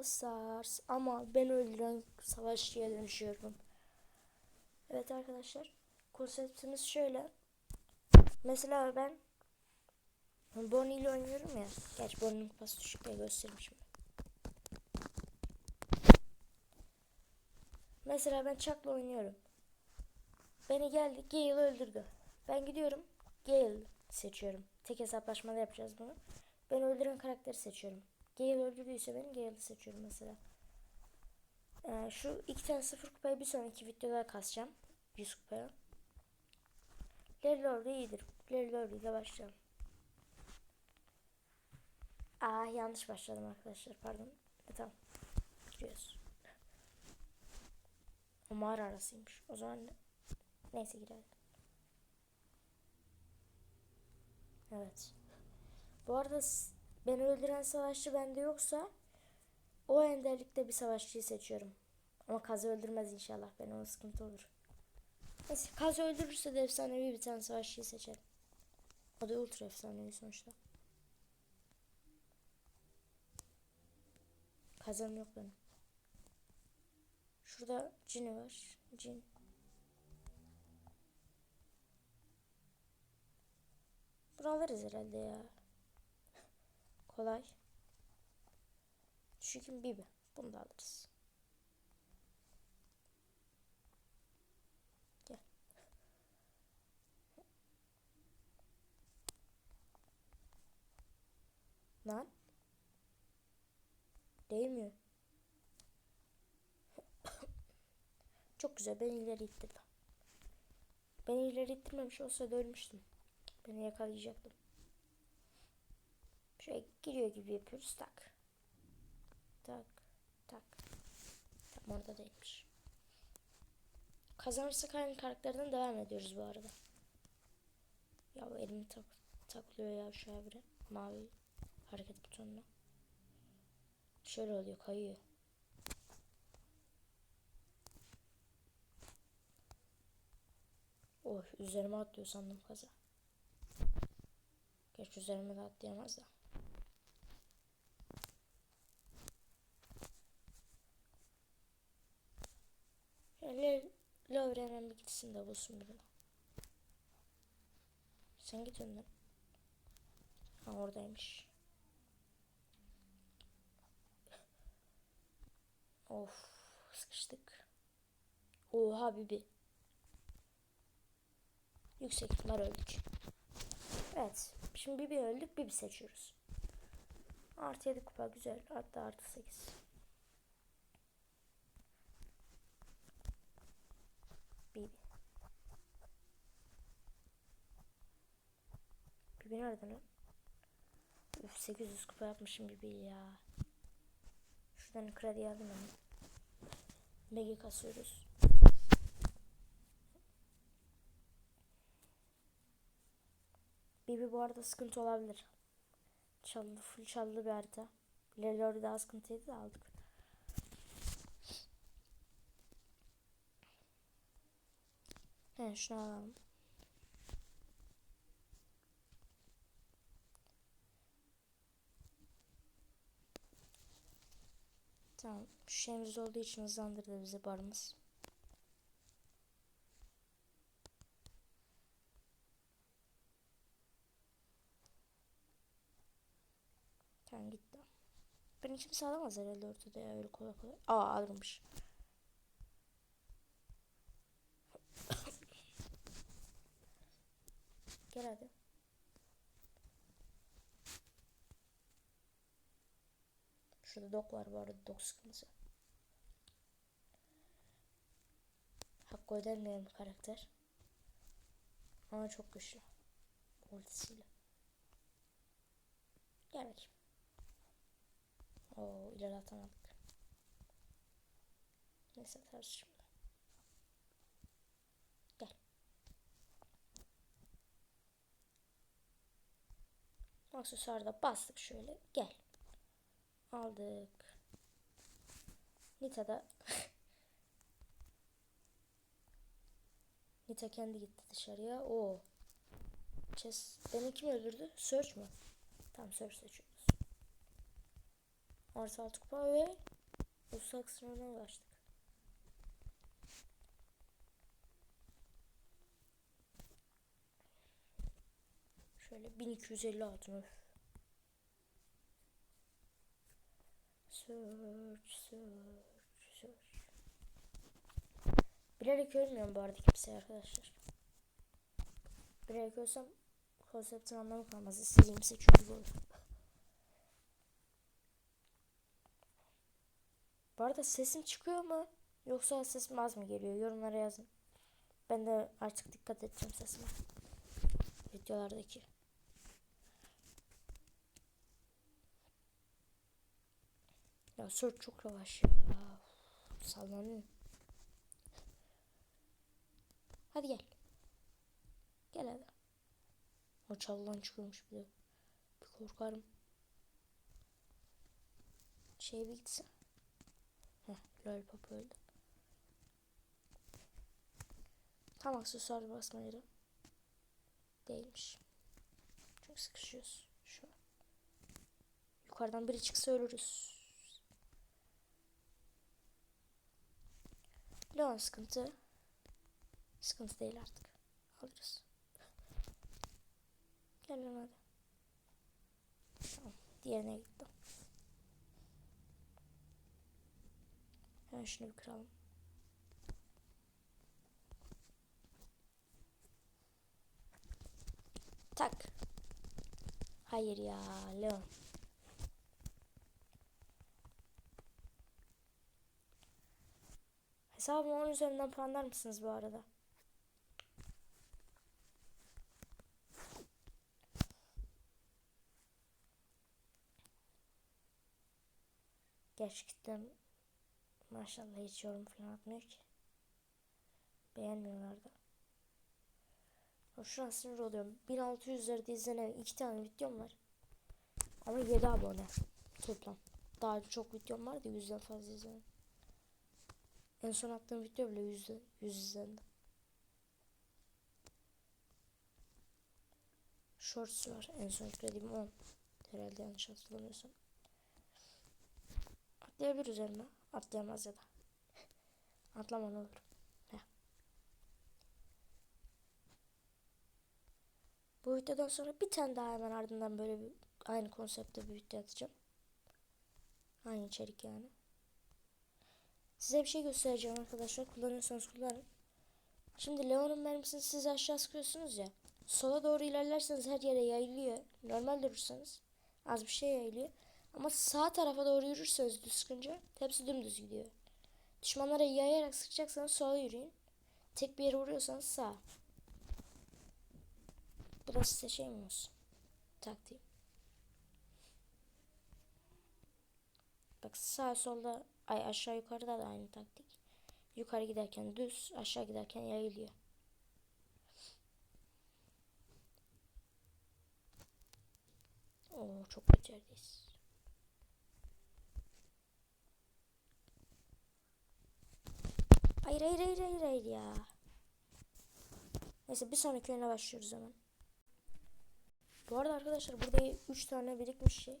Brawl Stars ama ben öldüren savaşçıya dönüşüyorum. Evet arkadaşlar konseptimiz şöyle. Mesela ben Bonnie ile oynuyorum ya. Gerçi Bonnie'nin kupası düşük diye göstermişim. Mesela ben Chuck'la oynuyorum. Beni geldi Gale öldürdü. Ben gidiyorum Gale seçiyorum. Tek hesaplaşmada yapacağız bunu. Ben öldüren karakteri seçiyorum. Gale öldürdüyse ben Gale'ı seçiyorum mesela. Ee, şu iki tane sıfır kupayı bir sonraki videoda kasacağım. 100 kupaya. Larry Lord iyidir. Larry Lord ile başlayalım. Aa yanlış başladım arkadaşlar pardon. E, tamam. Giriyoruz. O mağara arasıymış. O zaman ne? neyse girelim. Evet. Bu arada beni öldüren savaşçı bende yoksa o enderlikte bir savaşçıyı seçiyorum. Ama kazı öldürmez inşallah. Ben ona sıkıntı olur. Neyse kazı öldürürse de efsanevi bir tane savaşçıyı seçerim. O da ultra efsanevi sonuçta. Kazanım yok benim. Şurada cini var. Cin. Bunu alırız herhalde ya. Kolay. Çünkü Bibi. Bunu da alırız. Gel. Lan. Değmiyor. Çok güzel. Ben ileri ittirdim. Ben ileri ittirmemiş olsaydı ölmüştüm. Beni yakalayacaktım. Şöyle giriyor gibi yapıyoruz. Tak. Tak. Tak. Tam orada değilmiş. Kazanırsak aynı karakterden devam ediyoruz bu arada. Ya elimi tak taklıyor ya şu habire. Mavi hareket butonuna. Şöyle oluyor kayıyor. Oh üzerime atlıyor sandım kaza. Geç üzerime de atlayamaz da. Şöyle Lovre hemen bir gitsin de bulsun birini. Sen git önden. Ha oradaymış. Of sıkıştık. Oha bibi. Yüksek ihtimal öldük. Evet. Şimdi Bibi öldük. Bibi seçiyoruz. Artı 7 kupa güzel. Hatta artı 8. Bibi. Bibi nerede lan? Üf 800 kupa yapmışım Bibi ya. Şuradan kredi aldım hemen. Mega kasıyoruz. Bibi bu arada sıkıntı olabilir. Çaldı, full çaldı bir harita. Lelori daha sıkıntıydı da aldık. He şunu alalım. Tamam. Şeyimiz olduğu için hızlandırdı bizi barımız. Tamam gitti. Beni kimse alamaz herhalde ortada ya öyle kolay kolay. Aa alırmış. Gel hadi. Şurada dok var bu arada dok sıkıntısı. Hakkı ödenmeyen bir karakter. Ama çok güçlü. Ultisiyle. Gel bakayım. Oo ileri atamadık. Neyse şimdi. Gel. Aksesuarı da bastık şöyle. Gel. Aldık. Nita da Nita kendi gitti dışarıya. Oo. Chess. Beni kim öldürdü? Search mü? Tamam Search seçiyoruz. Artı altı kupa ve Uzak sınırına ulaştık. Şöyle 1250 altın öf. Search, search, search. Bilerek ölmüyorum bu arada kimseye arkadaşlar. Bilerek ölsem konseptin anlamı kalmaz. İstediğimi seçiyor gibi olur. Bu arada sesim çıkıyor mu? Yoksa sesim az mı geliyor? Yorumlara yazın. Ben de artık dikkat edeceğim sesime. Videolardaki. Ya search çok yavaş ya. Sallanıyor. Hadi gel. Gel hadi. O çalıdan çıkıyormuş bir de. Bir korkarım. Şey bir gitsin. Heh, lollipop öldü. Tam aksesuar basma yeri. Değilmiş. Çok sıkışıyoruz şu an. Yukarıdan biri çıksa ölürüz. Leon sıkıntı. Sıkıntı değil artık. Alırız. Gel lan hadi. Tamam. Diğerine gittim. Hemen şunu bir kıralım. Tak. Hayır ya Leon. Hesabımı 10 üzerinden puanlar mısınız bu arada? Gerçekten maşallah hiç yorum falan atmıyor ki. Beğenmiyorlar da. Ya Şu an sinir oluyorum. 1600'lerde izlenen iki tane videom var. Ama 7 abone toplam. Daha çok videom var da 100'den fazla izlenen. En son attığım video bile 100, 100 izlendi. Shorts var. En son yüklediğim 10. Herhalde yanlış hatırlamıyorsam. Atlayabilir üzerime. Atlayamaz ya da. Atlama ne olur. Heh. Bu videodan sonra bir tane daha hemen ardından böyle bir aynı konseptte bir video atacağım. Aynı içerik yani. Size bir şey göstereceğim arkadaşlar. Kullanıyorsanız kullanın. Şimdi Leon'un mermisini siz aşağı sıkıyorsunuz ya. Sola doğru ilerlerseniz her yere yayılıyor. Normal durursanız az bir şey yayılıyor. Ama sağ tarafa doğru yürürseniz düz sıkınca hepsi dümdüz gidiyor. Düşmanlara yayarak sıkacaksanız sola yürüyün. Tek bir yere vuruyorsanız sağ. Bu da size şey mi olsun? Taktiğim. Bak sağ solda ay aşağı yukarıda da aynı taktik. Yukarı giderken düz, aşağı giderken yayılıyor. Oo çok kötü yerdeyiz. Hayır hayır hayır hayır hayır ya. Neyse bir sonraki oyuna başlıyoruz hemen. Bu arada arkadaşlar burada 3 tane birikmiş şey.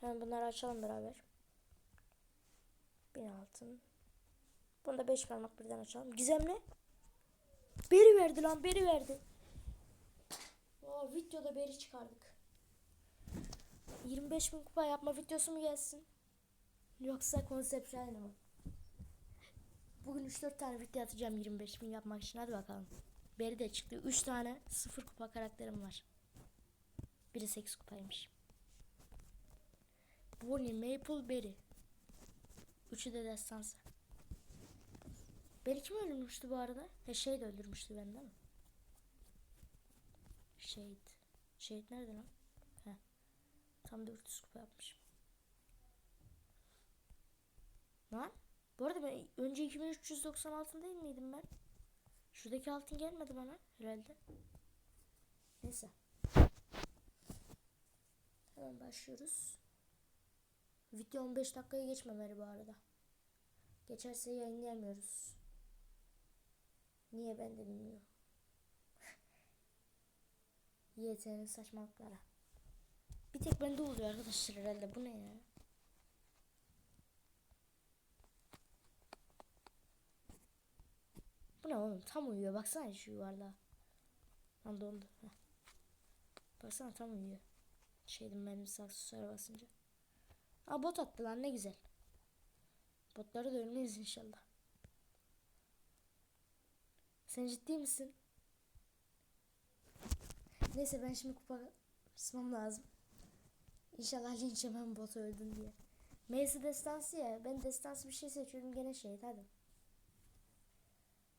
Hemen bunları açalım beraber. Bin altın. Bunu da 5 parmak birden açalım. Gizemli. Beri verdi lan beri verdi. Oo, videoda beri çıkardık. 25 bin kupa yapma videosu mu gelsin? Yoksa konsept aynı mı? Bugün 3-4 tane video atacağım 25 bin yapmak için. Hadi bakalım. Beri de çıktı. 3 tane 0 kupa karakterim var. Biri 8 kupaymış. Bonnie, Maple, Berry. Üçü de destansı. Beni kim öldürmüştü bu arada? He şey de öldürmüştü beni değil mi? Şehit. Şehit nerede lan? He. Tam 400 kupa yapmışım. Lan? Bu arada ben önce 2390 altın değil miydim ben? Şuradaki altın gelmedi bana herhalde. Neyse. Hemen başlıyoruz. Video 15 dakikaya geçmemeli bu arada. Geçerse yayınlayamıyoruz. Niye ben de bilmiyorum. YT'nin saçmalıkları. Bir tek bende oluyor arkadaşlar herhalde. Bu ne ya? Bu ne oğlum? Tam uyuyor. Baksana şu yuvarlığa. Lan dondu. Heh. Baksana tam uyuyor. Şeydim benim saksı sarı basınca. Aa bot attı lan ne güzel. Botları da ölmeyiz inşallah. Sen ciddi misin? Neyse ben şimdi kupa kısmam lazım. İnşallah linç yemem botu öldün diye. Meysi destansı ya. Ben destansı bir şey seçiyorum gene şey hadi.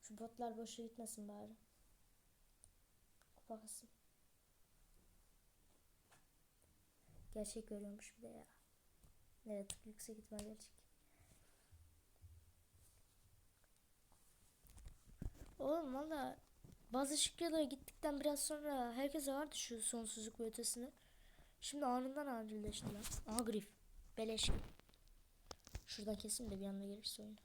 Şu botlar boşa gitmesin bari. Kupa kısım. Gerçek görüyormuş bir de ya. Evet yüksek ihtimal gerçek. Oğlum valla bazı şıkyalara gittikten biraz sonra herkese vardı şu sonsuzluk ve ötesini. Şimdi anından acilleşti lan. Aha grif. Beleş. Şuradan kesin de bir anda gelirse oyuna.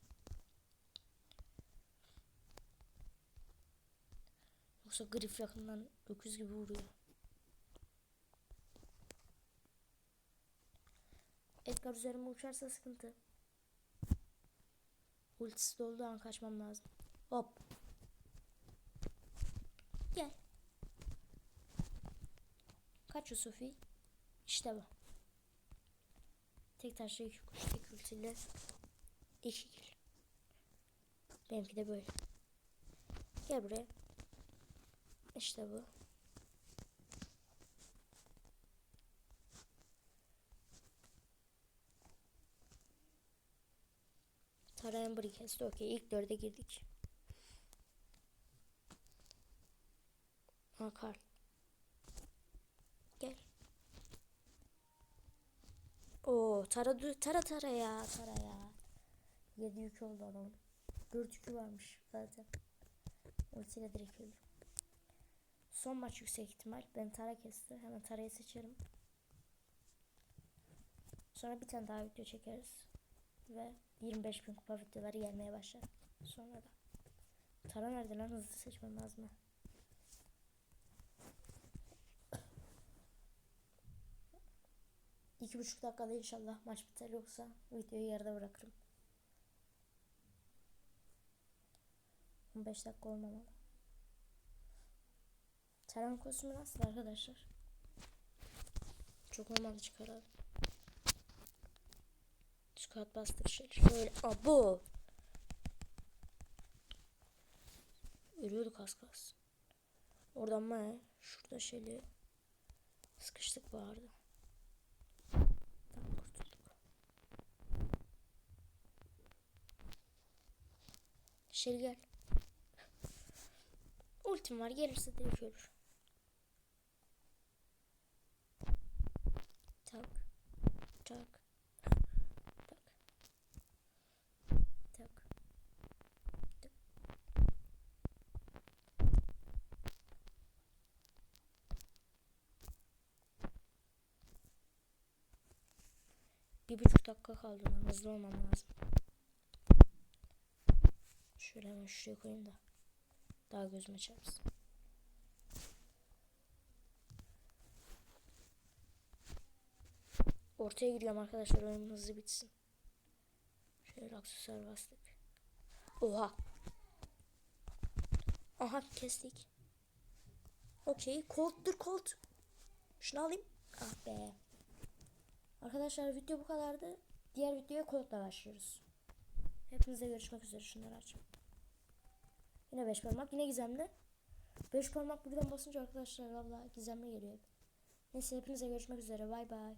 Yoksa grif yakından öküz gibi vuruyor. Edgar üzerime uçarsa sıkıntı. Ultisi dolduğu an kaçmam lazım. Hop. Gel. Kaç Yusufi? İşte bu. Tek taşla iki kuş tek ultiyle iki kill. Benimki de böyle. Gel buraya. İşte bu. Tarayan biri kesti. Okey ilk dörde girdik. Ha Karl. Gel. Oo tara tara tara ya tara ya. 7 yük oldu adam. 4 yükü varmış zaten. Ultiyle direkt öldüm. Son maç yüksek ihtimal. Ben tara kesti. Hemen tarayı seçerim. Sonra bir tane daha video çekeriz. Ve 25 bin kupa videoları gelmeye başlar. Sonra da. Tara nerede lan hızlı seçmem lazım. İki buçuk dakikada inşallah maç biter yoksa videoyu yarıda bırakırım. 15 dakika olmamalı. Taran kostümü nasıl arkadaşlar? Çok olmadı çıkaralım. Squat bastır şey. Şöyle. Abo. Ölüyorduk az kalsın. Oradan mı? Şurada şeyli. Sıkıştık vardı. Şeri gel. Ultim var gelirse direkt ölür. Tak. Tak. Tak. Tak. Bir buçuk dakika kaldı lan. Hızlı olmam lazım. Şöyle hemen şuraya koyayım da. Daha gözüme çarpsın. Ortaya giriyorum arkadaşlar. Oyun hızlı bitsin. Şöyle aksesuar bastık. Oha. Aha kestik. Okey. Colt dur Colt. Şunu alayım. Ah be. Arkadaşlar video bu kadardı. Diğer videoya Colt'la başlıyoruz. Hepinize görüşmek üzere. Şunları açayım. Yine 5 parmak. Yine gizemli. 5 parmak buradan basınca arkadaşlar valla gizemli geliyor. Neyse hepinize görüşmek üzere. Bay bay.